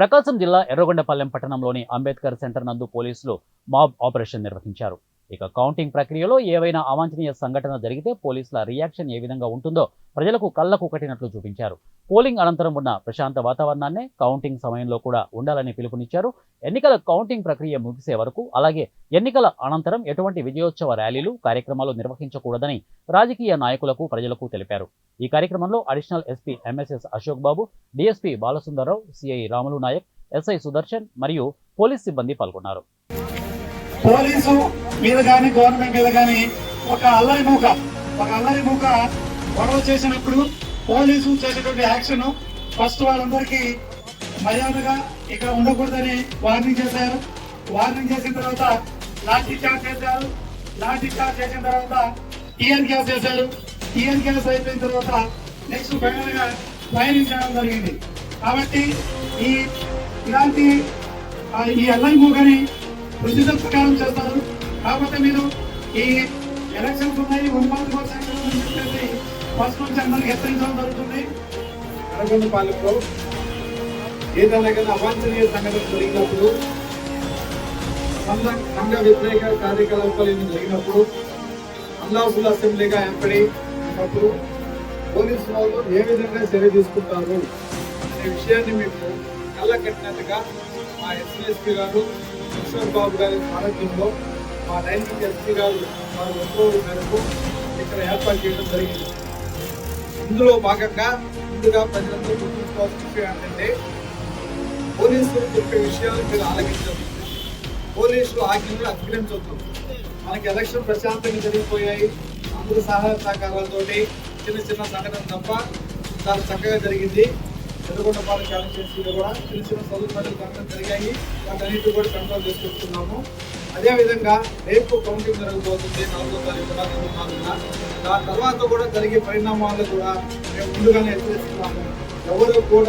ప్రకాశం జిల్లా ఎర్రగొండపాలెం పట్టణంలోని అంబేద్కర్ సెంటర్ నందు పోలీసులు మాబ్ ఆపరేషన్ నిర్వహించారు. ఇక కౌంటింగ్ ప్రక్రియలో ఏవైనా అవాంఛనీయ సంఘటన జరిగితే పోలీసుల రియాక్షన్ ఏ విధంగా ఉంటుందో ప్రజలకు కళ్ళకు కట్టినట్లు చూపించారు. పోలింగ్ అనంతరం ఉన్న ప్రశాంత వాతావరణాన్నే కౌంటింగ్ సమయంలో కూడా ఉండాలని పిలుపునిచ్చారు. ఎన్నికల కౌంటింగ్ ప్రక్రియ ముగిసే వరకు అలాగే ఎన్నికల అనంతరం ఎటువంటి విజయోత్సవ ర్యాలీలు కార్యక్రమాలు నిర్వహించకూడదని రాజకీయ నాయకులకు ప్రజలకు తెలిపారు. ఈ కార్యక్రమంలో additional SP MSS Ashok Babu DSP Balasundararao CI Ramulu Naik SI Sudarshan మరియు పోలీస్ సిబ్బంది పాల్గొన్నారు. పోలీసు మీద కానీ గవర్నమెంట్ మీద కానీ ఒక అల్లరి మూక ఒక అల్లరి మూక గొడవ చేసినప్పుడు పోలీసు చేసేటువంటి యాక్షన్ ఫస్ట్ వాళ్ళందరికీ మర్యాదగా ఇక్కడ ఉండకూడదని వార్నింగ్ చేశారు. వార్నింగ్ చేసిన తర్వాత లాఠీ చార్జ్ చేశారు. లాఠీ చార్జ్ చేసిన తర్వాత టీఎన్ గ్యాస్ చేశారు. టీఎన్ గ్యాస్ అయిపోయిన తర్వాత నెక్స్ట్ ఫైనల్గా ఫైరింగ్ చేయడం జరిగింది. కాబట్టి ఈ ఇలాంటి ఈ అల్లరి మూకని ప్రొసీజర్ ప్రకారం చేస్తారు. కాకపోతే మీరు ఈ ఎలక్షన్స్ ఉన్నాయి వన్ మంత్ చెప్పేసి ఫస్ట్ నుంచి అందరికి హెచ్చరించడం జరుగుతుంది. అరగొండపాలెంలో ఏదైనా కానీ అవాంఛనీయ సంఘటన జరిగినప్పుడు సంఘ వ్యతిరేక కార్యకలాపాలు ఏమైనా జరిగినప్పుడు అల్లాఫుల్ అసెంబ్లీగా ఏర్పడి ఉన్నప్పుడు పోలీసు వాళ్ళు ఏ విధంగా చర్య తీసుకుంటారు అనే విషయాన్ని మీకు కళ్ళ కట్టినట్టుగా మా ఎస్ఎస్పీ గారు కిషోర్ బాబు గారి సారథ్యంలో మా నైన్టీ ఎస్పీ గారు వారి ఉత్తర్వుల మేరకు ఇక్కడ ఏర్పాటు చేయడం జరిగింది. ఇందులో భాగంగా ముందుగా ప్రజలందరూ గుర్తుంచుకోవాల్సిన విషయం ఏంటంటే పోలీసులు చెప్పే విషయాలు మీరు ఆలకించదు పోలీసులు ఆజ్ఞలు అతిక్రమించవద్దు మనకి ఎలక్షన్ ప్రశాంతంగా జరిగిపోయాయి. అందరూ సహాయ సహకారాలతోటి చిన్న చిన్న సంఘటన తప్ప చాలా చక్కగా జరిగింది. ఎదుర్కొండపాలెం కాన్స్టిట్యూన్సీలో కూడా చిన్న చిన్న సదుపాయాలు సంఘటన జరిగాయి వాటన్నిటి కూడా కంట్రోల్ చేసుకుంటున్నాము అదేవిధంగా రేపు కౌంటింగ్ జరగబోతుంది నాలుగో తారీఖు కూడా నాలుగున. దాని తర్వాత కూడా జరిగే పరిణామాలు కూడా మేము ముందుగానే హెచ్చరిస్తున్నాము. ఎవరు కూడా